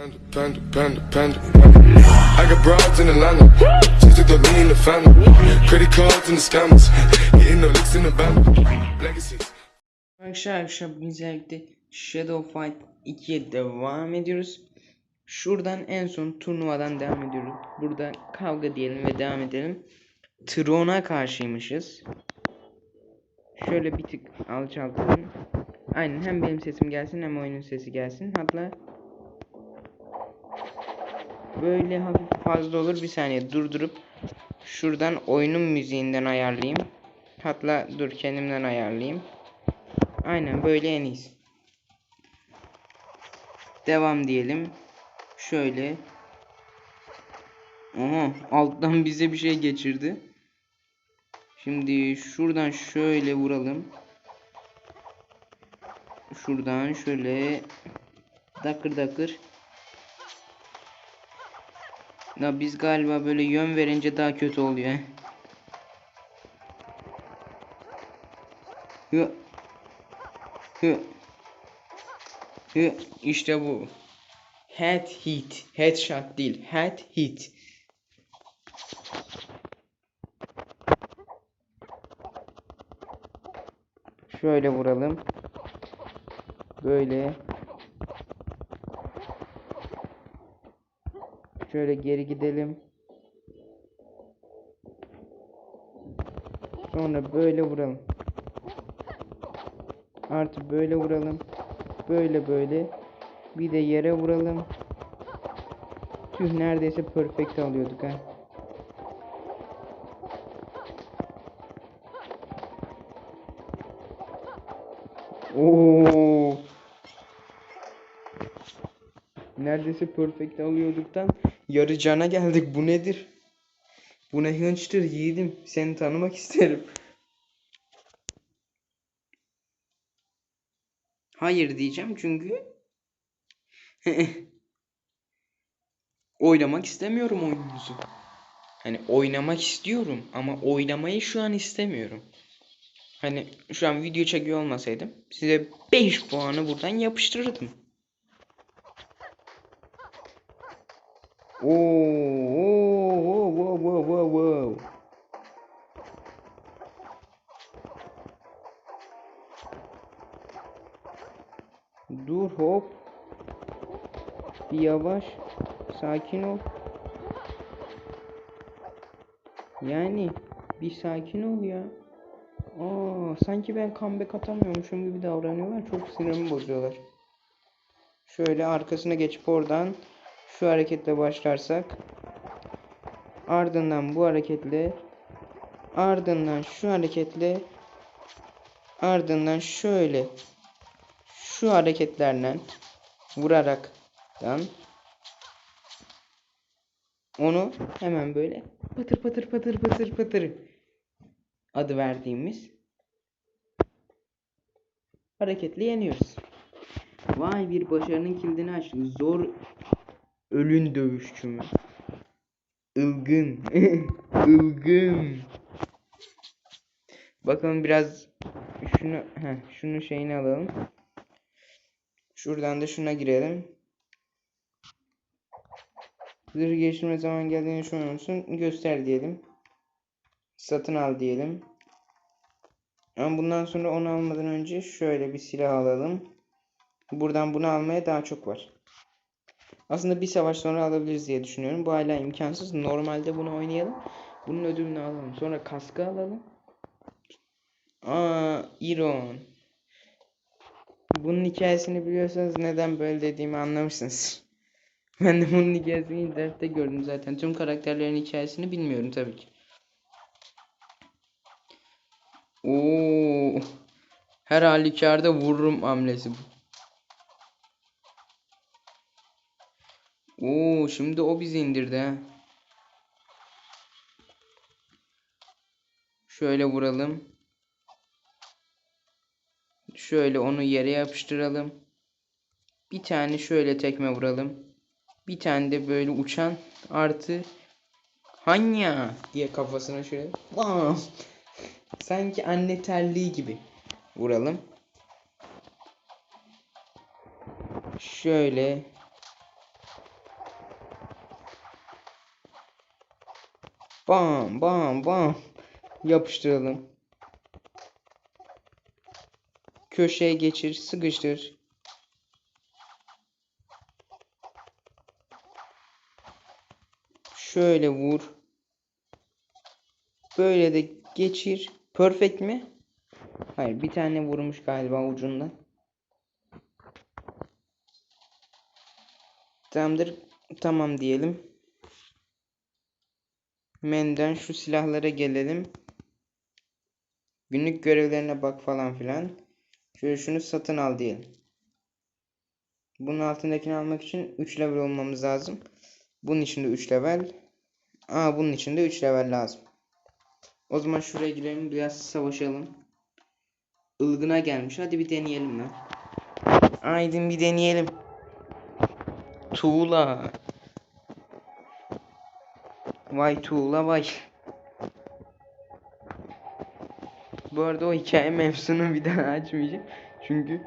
Panda, panda, panda, panda. I got broads. Arkadaşlar bugün birlikte Shadow Fight 2'ye devam ediyoruz. Şuradan en son turnuvadan devam ediyoruz. Burada kavga diyelim ve devam edelim. Tron'a karşıymışız. Şöyle bir tık alçaltalım. Aynen hem benim sesim gelsin hem oyunun sesi gelsin. Hatta böyle hafif fazla olur. Bir saniye durdurup şuradan oyunun müziğinden ayarlayayım. Hatta dur kendimden ayarlayayım. Aynen böyle en iyisi. Devam diyelim. Şöyle. Aha alttan bize bir şey geçirdi. Şimdi şuradan şöyle vuralım. Şuradan şöyle dakır dakır. Ya biz galiba böyle yön verince daha kötü oluyor. Hı. Hı. Hı. İşte bu. Head hit. Headshot değil. Head hit. Şöyle vuralım. Böyle. Şöyle geri gidelim. Sonra böyle vuralım. Artı böyle vuralım. Böyle böyle. Bir de yere vuralım. Tüh neredeyse perfect alıyorduk ha. Oo. Neredeyse perfect alıyorduktan yarı cana geldik. Bu nedir? Bu ne hınçtır yiğidim. Seni tanımak isterim. Hayır diyeceğim çünkü oynamak istemiyorum oyununuzu. Hani oynamak istiyorum ama oynamayı şu an istemiyorum. Hani şu an video çekiyor olmasaydım size 5 puanı buradan yapıştırırdım. Oo, oo, oo, oo, oo, oo. Dur hop. Yavaş. Sakin ol. Yani bir sakin ol ya. Aa, sanki ben comeback atamıyormuşum gibi davranıyorlar. Çok sinirimi bozuyorlar. Şöyle arkasına geçip oradan şu hareketle başlarsak ardından bu hareketle ardından şu hareketle ardından şöyle şu hareketlerle vuraraktan onu hemen böyle patır patır patır patır patır adı verdiğimiz hareketle yeniyoruz. Vay bir başarının kilidini açtık. Zor ölün dövüşçü mü? Ilgın. Ilgın. Bakalım biraz şunu heh, şunun şeyini alalım. Şuradan da şuna girelim. Zırh geçirme zaman geldiğini düşünüyor musun? Göster diyelim. Satın al diyelim. Ama bundan sonra onu almadan önce şöyle bir silah alalım. Buradan bunu almaya daha çok var. Aslında bir savaş sonra alabiliriz diye düşünüyorum. Bu hala imkansız. Normalde bunu oynayalım. Bunun ödülünü alalım. Sonra kaskı alalım. Aa, Iron. Bunun hikayesini biliyorsanız neden böyle dediğimi anlamışsınız. Ben de bunun hikayesini internette gördüm zaten. Tüm karakterlerin hikayesini bilmiyorum tabii ki. Oo. Her halükarda vururum hamlesi bu. Oo, şimdi o bizi indirdi. Şöyle vuralım. Şöyle onu yere yapıştıralım. Bir tane şöyle tekme vuralım. Bir tane de böyle uçan artı Hanya diye kafasına şöyle Bam! Sanki anne terliği gibi vuralım. Şöyle Bam bam bam. Yapıştıralım. Köşeye geçir, sıkıştır. Şöyle vur. Böyle de geçir. Perfect mi? Hayır, bir tane vurmuş galiba ucundan. Tamamdır. Tamam diyelim. Menüden şu silahlara gelelim. Günlük görevlerine bak falan filan. Şöyle şunu satın al diyelim. Bunun altındakini almak için 3 level olmamız lazım. Bunun için de 3 level. Aa bunun için de 3 level lazım. O zaman şuraya girelim biraz savaşalım. Ilgına gelmiş. Hadi bir deneyelim lan. Aydın bir deneyelim. Tuğla. Vay tuğla vay. Bu arada o hikaye mevzusunu bir daha açmayacağım. Çünkü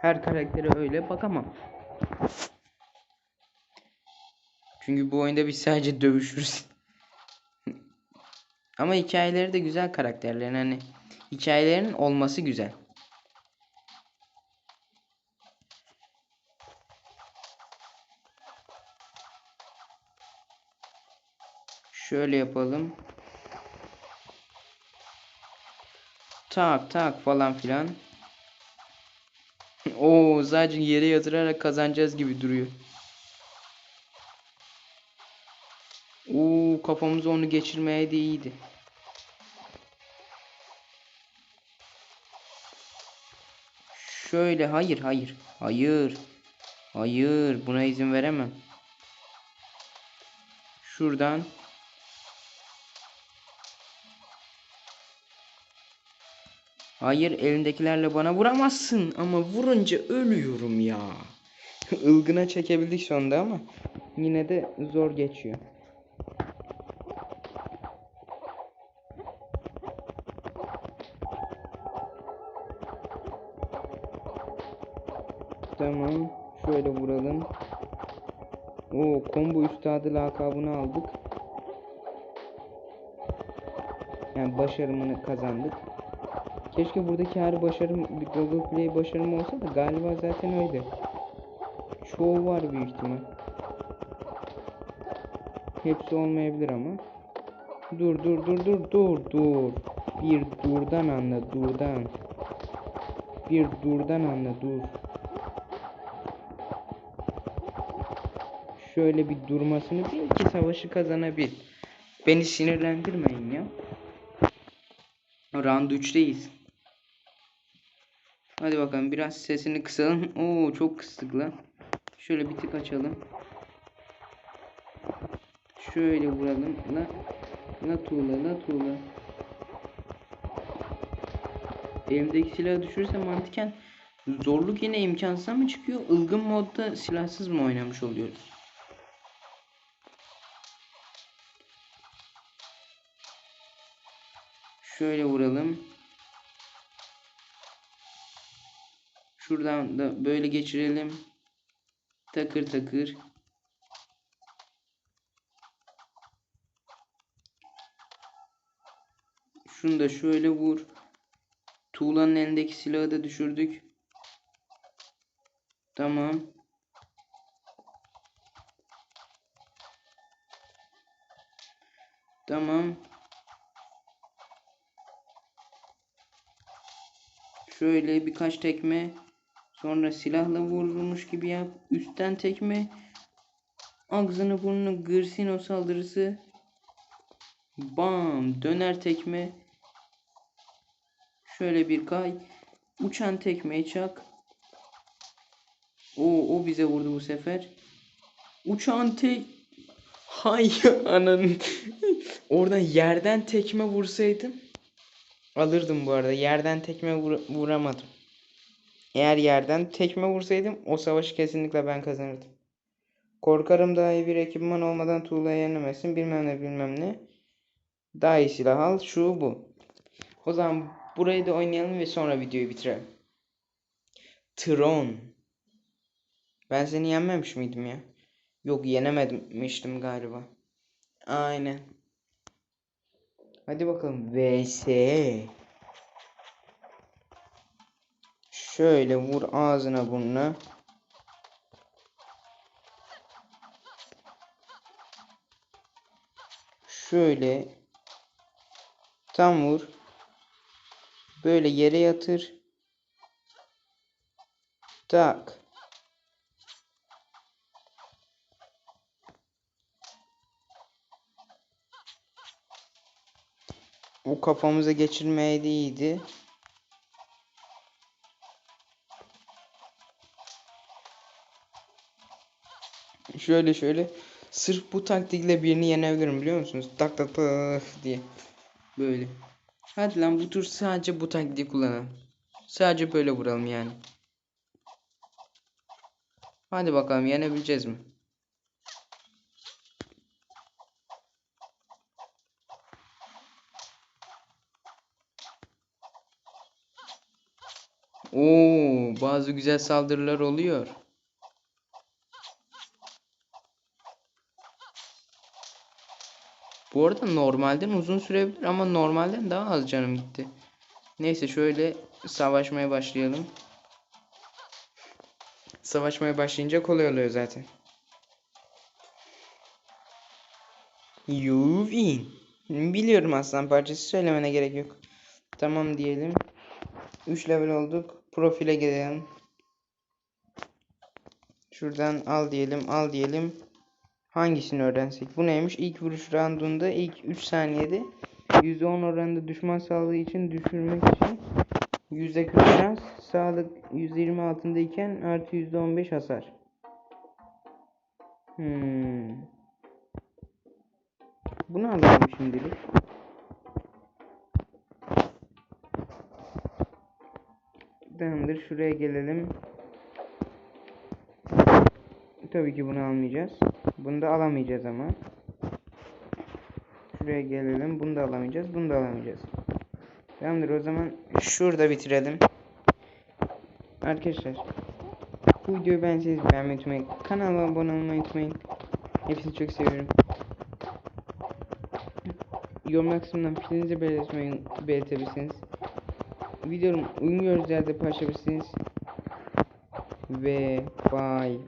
her karaktere öyle bakamam. Çünkü bu oyunda biz sadece dövüşürüz. Ama hikayeleri de güzel karakterlerin hani hikayelerin olması güzel. Şöyle yapalım. Tak tak falan filan. Oo sadece yere yatırarak kazanacağız gibi duruyor. Oo kafamız onu geçirmeye de iyiydi. Şöyle hayır hayır. Hayır. Hayır buna izin veremem. Şuradan Hayır elindekilerle bana vuramazsın ama vurunca ölüyorum ya. Ilgına çekebildik sonunda ama yine de zor geçiyor. Tamam. Şöyle vuralım. O combo üstadı lakabını aldık. Yani başarımını kazandık. Keşke buradaki her başarım Google Play başarımı olsa da galiba zaten öyle. Çoğu var büyük ihtimal. Hepsi olmayabilir ama. Dur dur dur dur dur dur. Bir durdan anla durdan. Bir durdan anla dur. Şöyle bir durmasını bil ki savaşı kazanabil. Beni sinirlendirmeyin ya. Round 3'teyiz. Hadi bakalım biraz sesini kısalım. Oo çok kıstık lan. Şöyle bir tık açalım. Şöyle vuralım. La, la tuğla la tuğla. Elimdeki silahı düşürürse mantıken zorluk yine imkansıza mı çıkıyor? Ilgın modda silahsız mı oynamış oluyoruz? Şöyle vuralım. Şuradan da böyle geçirelim. Takır takır. Şunu da şöyle vur. Tuğlanın elindeki silahı da düşürdük. Tamam. Tamam. Şöyle birkaç tekme. Sonra silahla vurulmuş gibi yap. Üstten tekme. Ağzını burnunu gırsın o saldırısı. Bam. Döner tekme. Şöyle bir kay. Uçan tekmeyi çak. O o bize vurdu bu sefer. Uçan tek Hay ananın. Oradan yerden tekme vursaydım alırdım bu arada. Yerden tekme vur- vuramadım. Eğer yerden tekme vursaydım o savaşı kesinlikle ben kazanırdım. Korkarım daha iyi bir ekipman olmadan tuğlaya yenemezsin. Bilmem ne bilmem ne. Daha iyi silah al. Şu bu. O zaman burayı da oynayalım ve sonra videoyu bitirelim. Tron. Ben seni yenmemiş miydim ya? Yok yenememiştim galiba. Aynen. Hadi bakalım. VS. Şöyle vur ağzına burnuna. Şöyle tam vur. Böyle yere yatır. Tak. O kafamıza geçirmeye de Şöyle şöyle sırf bu taktikle birini yenebilirim biliyor musunuz? Tak tak tak diye. Böyle. Hadi lan bu tur sadece bu taktiği kullanalım. Sadece böyle vuralım yani. Hadi bakalım yenebileceğiz mi? Oo, bazı güzel saldırılar oluyor. Bu arada normalden uzun sürebilir ama normalden daha az canım gitti. Neyse şöyle savaşmaya başlayalım. Savaşmaya başlayınca kolay oluyor zaten. You win. Biliyorum aslan parçası söylemene gerek yok. Tamam diyelim. 3 level olduk. Profile gelelim. Şuradan al diyelim, al diyelim. Hangisini öğrensek? Bu neymiş? İlk vuruş roundunda ilk 3 saniyede %10 oranında düşman sağlığı için düşürmek için %40 şans, sağlık %20 altındayken artı %15 hasar. Hmm. Bunu alalım şimdilik. Tamamdır. Şuraya gelelim. Tabii ki bunu almayacağız. Bunu da alamayacağız ama. Şuraya gelelim. Bunu da alamayacağız. Bunu da alamayacağız. Tamamdır. O zaman şurada bitirelim. Arkadaşlar. Bu videoyu beğenseniz beğenmeyi unutmayın. Kanalıma abone olmayı unutmayın. Hepsini çok seviyorum. Yorum kısmından fikrinizi belirtmeyi belirtebilirsiniz. Videomu uygun gördüğünüz yerde paylaşabilirsiniz. Ve bye.